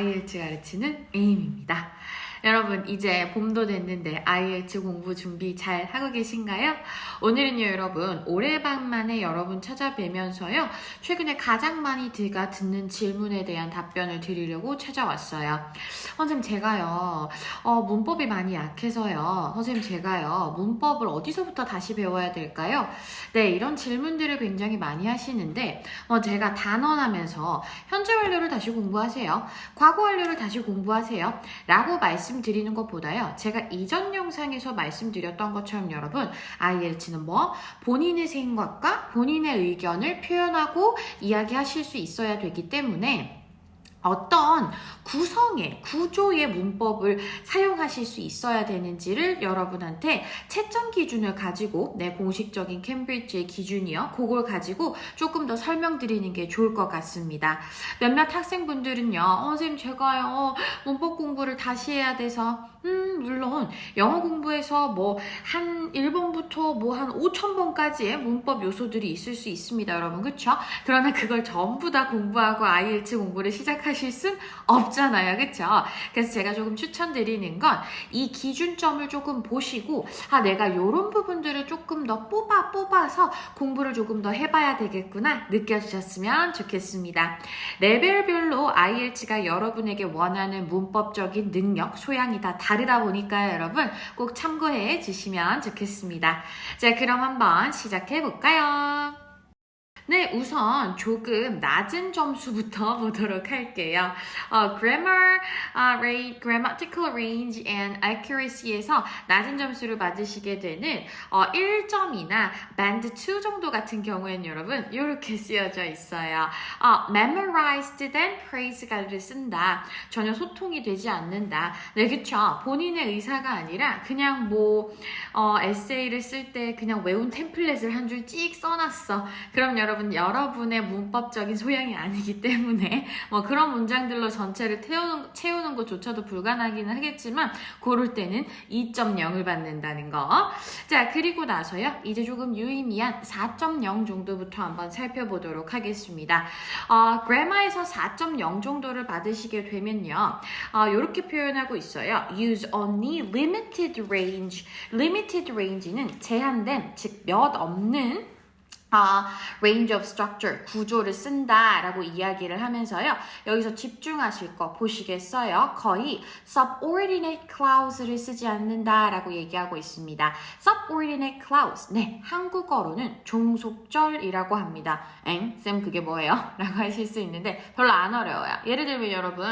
IELTS 가르치는 에임입니다. 여러분 이제 봄도 됐는데 IELTS 공부 준비 잘 하고 계신가요? 오늘은요 여러분 올해반만에 여러분 찾아뵈면서요 최근에 가장 많이 제가 듣는 질문에 대한 답변을 드리려고 찾아왔어요. 선생님 제가요 어, 문법이 많이 약해서요 선생님 제가요 문법을 어디서부터 다시 배워야 될까요? 네 이런 질문들을 굉장히 많이 하시는데 어, 제가 단언하면서 현재 완료를 다시 공부하세요. 과거 완료를 다시 공부하세요. 라고 말씀 드리는 것보다요. 제가 이전 영상에서 말씀드렸던 것처럼 여러분 IELTS는 뭐 본인의 생각과 본인의 의견을 표현하고 이야기하실 수 있어야 되기 때문에 어떤 구성의 구조의 문법을 사용하실 수 있어야 되는지를 여러분한테 채점 기준을 가지고 내 공식적인 캠브리지의 기준이요. 그걸 가지고 조금 더 설명드리는 게 좋을 것 같습니다. 몇몇 학생분들은요. 어, 선생님 제가요. 문법 공부를 다시 해야 돼서 음, 물론 영어 공부에서 뭐 한 1번부터 뭐 한 5천번까지의 문법 요소들이 있을 수 있습니다, 여러분. 그쵸? 그러나 그걸 전부 다 공부하고 IELTS 공부를 시작하실 순 없잖아요. 그쵸? 그래서 제가 조금 추천드리는 건 이 기준점을 조금 보시고 아, 내가 요런 부분들을 조금 더 뽑아 뽑아서 공부를 조금 더 해봐야 되겠구나 느껴지셨으면 좋겠습니다. 레벨별로 IELTS가 여러분에게 원하는 문법적인 능력, 소양이 다다 보니까요, 여러분. 꼭 참고해 주시면 좋겠습니다. 자, 그럼 한번 시작해 볼까요? 네, 우선 조금 낮은 점수부터 보도록 할게요. 어, grammar uh, rate, grammatical range and accuracy에서 낮은 점수를 받으시게 되는 어, 1점이나 band 2 정도 같은 경우에는 여러분 이렇게 쓰여져 있어요. 어, memorized then praise가를 쓴다. 전혀 소통이 되지 않는다. 네, 그쵸. 본인의 의사가 아니라 그냥 뭐 어, 에세이를 쓸 때 그냥 외운 템플릿을 한 줄 찍 써놨어. 그럼 여러분 여러분의 문법적인 소양이 아니기 때문에 뭐 그런 문장들로 전체를 태우는, 채우는 것조차도 불가능하기는 하겠지만 고를 때는 2.0을 받는다는 거. 자 그리고 나서요 이제 조금 유의미한 4.0 정도부터 한번 살펴보도록 하겠습니다. 어, 그래마에서 4.0 정도를 받으시게 되면요 어, 이렇게 표현하고 있어요. Use only limited range. limited range는 제한된 즉 몇 없는 아, range of structure, 구조를 쓴다라고 이야기를 하면서요. 여기서 집중하실 거 보시겠어요? 거의 subordinate clause를 쓰지 않는다라고 얘기하고 있습니다. subordinate clause, 네, 한국어로는 종속절이라고 합니다. 엥? 쌤 그게 뭐예요? 라고 하실 수 있는데 별로 안 어려워요. 예를 들면 여러분,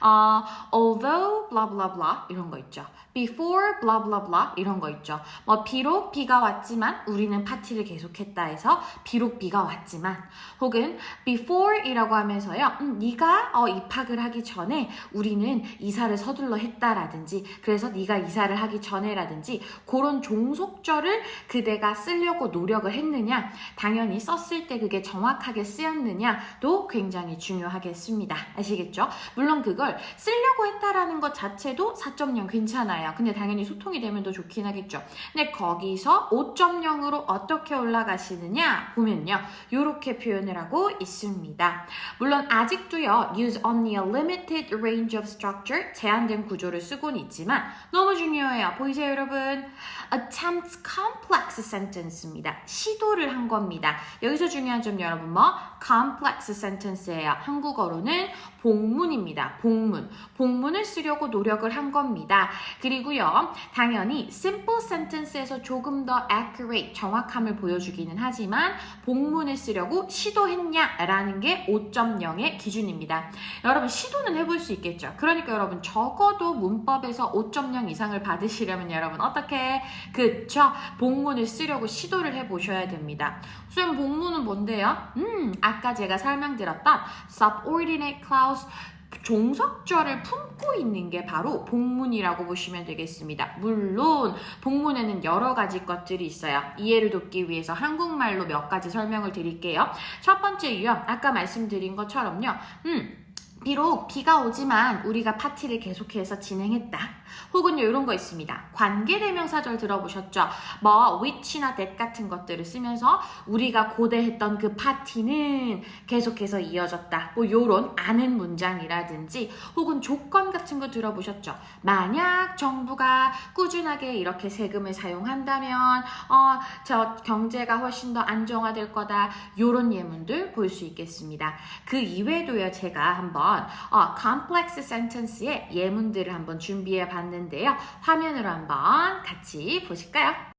어, although blah blah blah 이런 거 있죠. before blah blah blah 이런 거 있죠. 뭐 비록 비가 왔지만 우리는 파티를 계속했다 해서 비록 비가 왔지만 혹은 before이라고 하면서요. 음, 네가 어, 입학을 하기 전에 우리는 이사를 서둘러 했다라든지 그래서 네가 이사를 하기 전에라든지 그런 종속절을 그대가 쓰려고 노력을 했느냐 당연히 썼을 때 그게 정확하게 쓰였느냐도 굉장히 중요하겠습니다. 아시겠죠? 물론 그걸 쓰려고 했다라는 것 자체도 4.0 괜찮아요. 근데 당연히 소통이 되면 더 좋긴 하겠죠. 근데 거기서 5.0으로 어떻게 올라가시느냐 보면요. 이렇게 표현을 하고 있습니다. 물론 아직도요. use only a limited range of structure 제한된 구조를 쓰고는 있지만 너무 중요해요. 보이세요 여러분? attempt complex sentence입니다. 시도를 한 겁니다. 여기서 중요한 점 여러분 뭐? Complex sentence예요. 한국어로는 복문입니다. 복문. 복문을 쓰려고 노력을 한 겁니다. 그리고요, 당연히 simple sentence에서 조금 더 accurate, 정확함을 보여주기는 하지만 복문을 쓰려고 시도했냐라는 게 5.0의 기준입니다. 여러분 시도는 해볼 수 있겠죠. 그러니까 여러분 적어도 문법에서 5.0 이상을 받으시려면 여러분 어떻게 그쵸? 복문을 쓰려고 시도를 해보셔야 됩니다. 쌤 복문은 뭔데요? 음, 아까 제가 설명드렸던 subordinate clause 종속절을 품고 있는 게 바로 복문이라고 보시면 되겠습니다. 물론 복문에는 여러 가지 것들이 있어요. 이해를 돕기 위해서 한국말로 몇 가지 설명을 드릴게요. 첫 번째 유형, 아까 말씀드린 것처럼요. 음, 비록 비가 오지만 우리가 파티를 계속해서 진행했다. 혹은 이런 거 있습니다. 관계대명사절 들어보셨죠? 뭐 which나 that 같은 것들을 쓰면서 우리가 고대했던 그 파티는 계속해서 이어졌다. 뭐 요런 아는 문장이라든지 혹은 조건 같은 거 들어보셨죠? 만약 정부가 꾸준하게 이렇게 세금을 사용한다면 어, 저 경제가 훨씬 더 안정화될 거다. 요런 예문들 볼 수 있겠습니다. 그 이외에도요, 제가 한번 어, complex sentence의 예문들을 한번 준비해 봤 는데요. 화면으로 한번 같이 보실까요?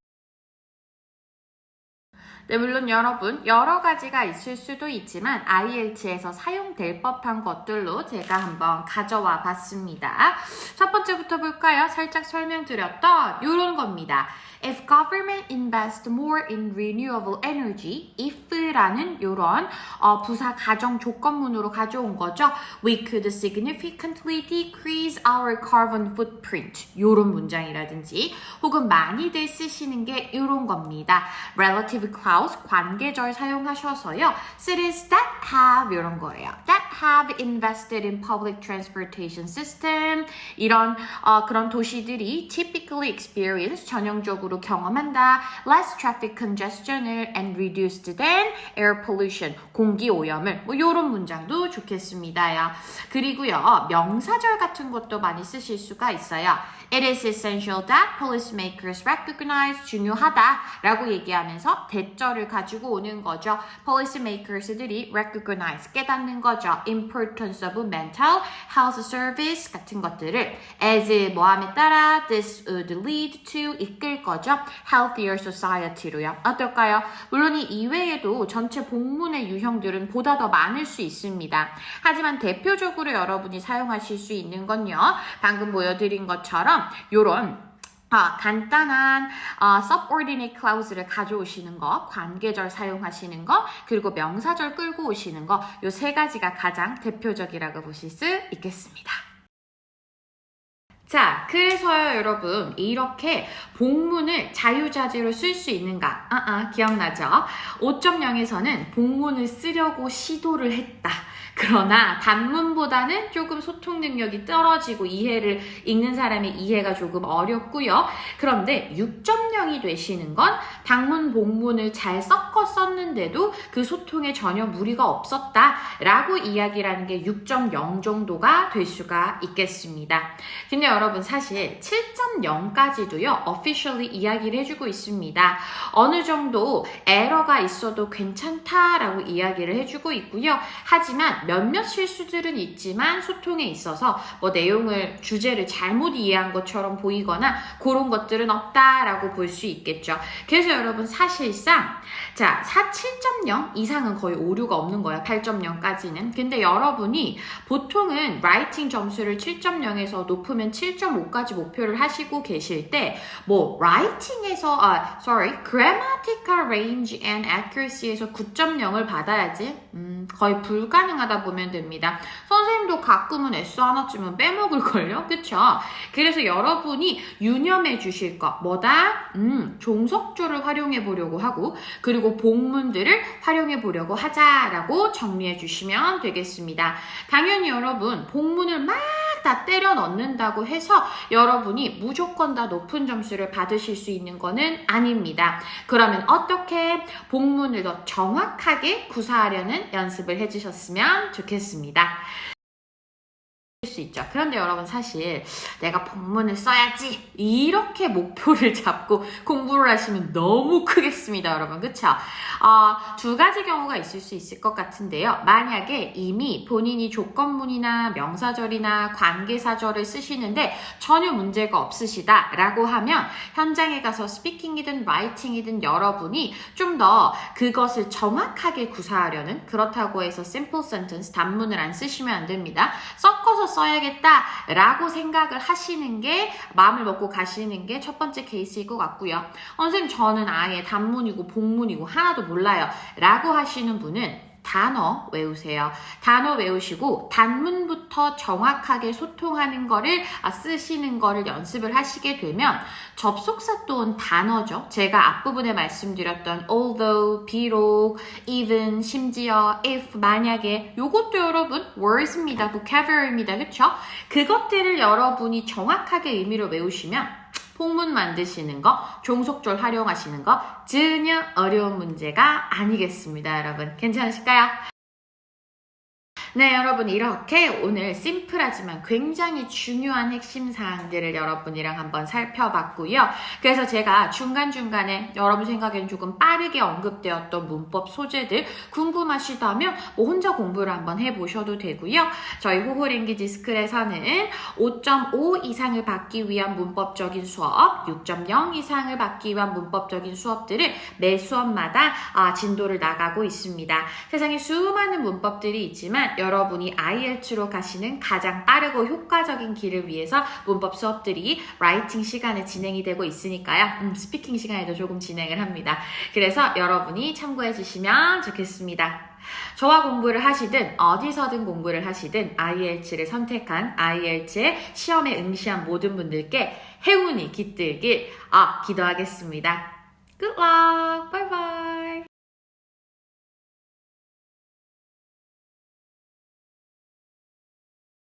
네, 물론 여러분, 여러 가지가 있을 수도 있지만 IELTS에서 사용될 법한 것들로 제가 한번 가져와 봤습니다. 첫 번째부터 볼까요? 살짝 설명드렸던 이런 겁니다. If government invest more in renewable energy, if라는 이런 어, 부사 가정 조건문으로 가져온 거죠. We could significantly decrease our carbon footprint. 이런 문장이라든지 혹은 많이들 쓰시는 게 이런 겁니다. Relative clause 관계절 사용하셔서요. Cities that have 이런 거예요. That have invested in public transportation system 이런 어, 그런 도시들이 typically experience 전형적으로 경험한다. less traffic congestion을 and reduced than air pollution 공기 오염을 뭐 이런 문장도 좋겠습니다요. 그리고요 명사절 같은 것도 많이 쓰실 수가 있어요. It is essential that policymakers recognize 중요하다라고 얘기하면서 대절을 가지고 오는 거죠. policymakers들이 recognize 깨닫는 거죠. importance of mental health service 같은 것들을 as 뭐함에 따라 this would lead to 이끌 거죠. healthier society로요. 어떨까요? 물론 이 이외에도 전체 복문의 유형들은 보다 더 많을 수 있습니다. 하지만 대표적으로 여러분이 사용하실 수 있는 건요. 방금 보여드린 것처럼 요런 아, 간단한 어, subordinate clause를 가져오시는 거, 관계절 사용하시는 거, 그리고 명사절 끌고 오시는 거, 요 세 가지가 가장 대표적이라고 보실 수 있겠습니다. 자, 그래서요, 여러분, 이렇게 복문을 자유자재로 쓸 수 있는가? 아, 아, 기억나죠? 5.0에서는 복문을 쓰려고 시도를 했다. 그러나 단문보다는 조금 소통 능력이 떨어지고 이해를 읽는 사람의 이해가 조금 어렵고요. 그런데 6.0이 되시는 건 단문 복문을 잘 섞어 썼는데도 그 소통에 전혀 무리가 없었다라고 이야기라는 게 6.0 정도가 될 수가 있겠습니다. 근데 여러분 사실 7.0까지도요. officially 이야기를 해주고 있습니다. 어느 정도 에러가 있어도 괜찮다라고 이야기를 해주고 있고요. 하지만 몇몇 실수들은 있지만 소통에 있어서 뭐 내용을 주제를 잘못 이해한 것처럼 보이거나 그런 것들은 없다라고 볼 수 있겠죠. 그래서 여러분 사실상 자 4, 7.0 이상은 거의 오류가 없는 거예요. 8.0까지는. 근데 여러분이 보통은 라이팅 점수를 7.0에서 높으면 7.5까지 목표를 하시고 계실 때 뭐 라이팅에서 아 sorry grammatical range and accuracy에서 9.0을 받아야지 음, 거의 불가능 하다 보면 됩니다. 선생님도 가끔은 S 하나쯤은 빼먹을걸요? 그쵸? 그래서 여러분이 유념해 주실 것, 뭐다? 음, 종속조를 활용해 보려고 하고, 그리고 복문들을 활용해 보려고 하자라고 정리해 주시면 되겠습니다. 당연히 여러분, 복문을 막 다 때려 넣는다고 해서 여러분이 무조건 다 높은 점수를 받으실 수 있는 거는 아닙니다. 그러면 어떻게 복문을 더 정확하게 구사하려는 연습을 해주셨으면 좋겠습니다. 수 있죠. 그런데 여러분 사실 내가 본문을 써야지 이렇게 목표를 잡고 공부를 하시면 너무 크겠습니다, 여러분. 그쵸? 어, 두 가지 경우가 있을 수 있을 것 같은데요. 만약에 이미 본인이 조건문이나 명사절이나 관계사절을 쓰시는데 전혀 문제가 없으시다라고 하면 현장에 가서 스피킹이든 라이팅이든 여러분이 좀 더 그것을 정확하게 구사하려는 그렇다고 해서 simple sentence 단문을 안 쓰시면 안 됩니다. 섞어서 써야 겠다라고 생각을 하시는 게 마음을 먹고 가시는 게 첫 번째 케이스일 것 같고요. 어, 선생님 저는 아예 단문이고 복문이고 하나도 몰라요 라고 하시는 분은 단어 외우세요. 단어 외우시고 단문부터 정확하게 소통하는 거를 아, 쓰시는 거를 연습을 하시게 되면 접속사 또온 단어죠. 제가 앞부분에 말씀드렸던 although, 비록, even, 심지어, if, 만약에 요것도 여러분 words입니다. vocabulary입니다. 그쵸? 그것들을 여러분이 정확하게 의미로 외우시면 폭문 만드시는 거, 종속절 활용하시는 거 전혀 어려운 문제가 아니겠습니다, 여러분. 괜찮으실까요? 네, 여러분 이렇게 오늘 심플하지만 굉장히 중요한 핵심 사항들을 여러분이랑 한번 살펴봤고요. 그래서 제가 중간중간에 여러분 생각엔 조금 빠르게 언급되었던 문법 소재들 궁금하시다면 뭐 혼자 공부를 한번 해보셔도 되고요. 저희 호호랭귀지 스쿨에서는 5.5 이상을 받기 위한 문법적인 수업, 6.0 이상을 받기 위한 문법적인 수업들을 매 수업마다 아, 진도를 나가고 있습니다. 세상에 수많은 문법들이 있지만 여러분이 IELTS로 가시는 가장 빠르고 효과적인 길을 위해서 문법 수업들이 라이팅 시간에 진행이 되고 있으니까요. 음, 스피킹 시간에도 조금 진행을 합니다. 그래서 여러분이 참고해 주시면 좋겠습니다. 저와 공부를 하시든 어디서든 공부를 하시든 IELTS를 선택한 IELTS의 시험에 응시한 모든 분들께 행운이 깃들길 아, 기도하겠습니다. Good luck! Bye bye!